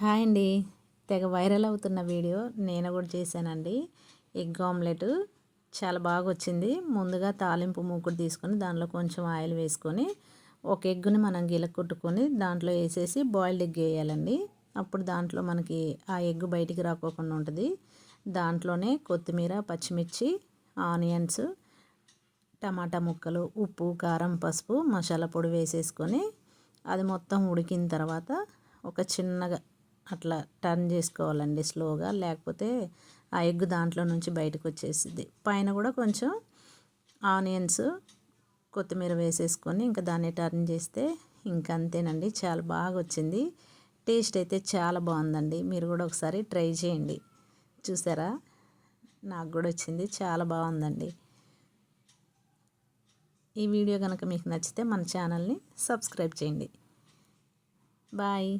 Hi అండి. తెగ viral అవుతున్న వీడియో నేను కూడా చేశానండి. ఎగ్ ఆమ్లెట్ చాలా బాగా వచ్చింది. ముందుగా తాలింపు మూకుడు తీసుకొని దానిలో కొంచెం ఆయిల్ వేసుకొని ఒక ఎగ్గుని మనం గిలకొట్టుకొని దాంట్లో వేసేసి బాయిల్డ్ ఎగ్ వేయాలండి. అప్పుడు దాంట్లో మనకి ఆ ఎగ్ బయటికి రాకోకుండా ఉంటుంది. దాంట్లోనే కొత్తిమీర పచ్చిమిర్చి ఆనియన్స్ టమాటా ముక్కలు ఉప్పు కారం పసుపు మసాలా పొడి వేసేసుకొని అది మొత్తం ఉడికిన తర్వాత ఒక చిన్నగా అట్లా టర్న్ చేసుకోవాలండి స్లోగా. లేకపోతే ఆ ఎగ్ దాంట్లో నుంచి బయటకు వచ్చేసింది పైన కూడా కొంచెం ఆనియన్స్ కొత్తిమీర వేసేసుకొని ఇంకా దాన్ని టర్న్ చేస్తే ఇంకా అంతేనండి. చాలా బాగా వచ్చింది. టేస్ట్ అయితే చాలా బాగుందండి. మీరు కూడా ఒకసారి ట్రై చేయండి. చూసారా? నాకు కూడా వచ్చింది. చాలా బాగుందండి. ఈ వీడియో కనుక మీకు నచ్చితే మన ఛానల్ని సబ్స్క్రైబ్ చేయండి. బాయ్.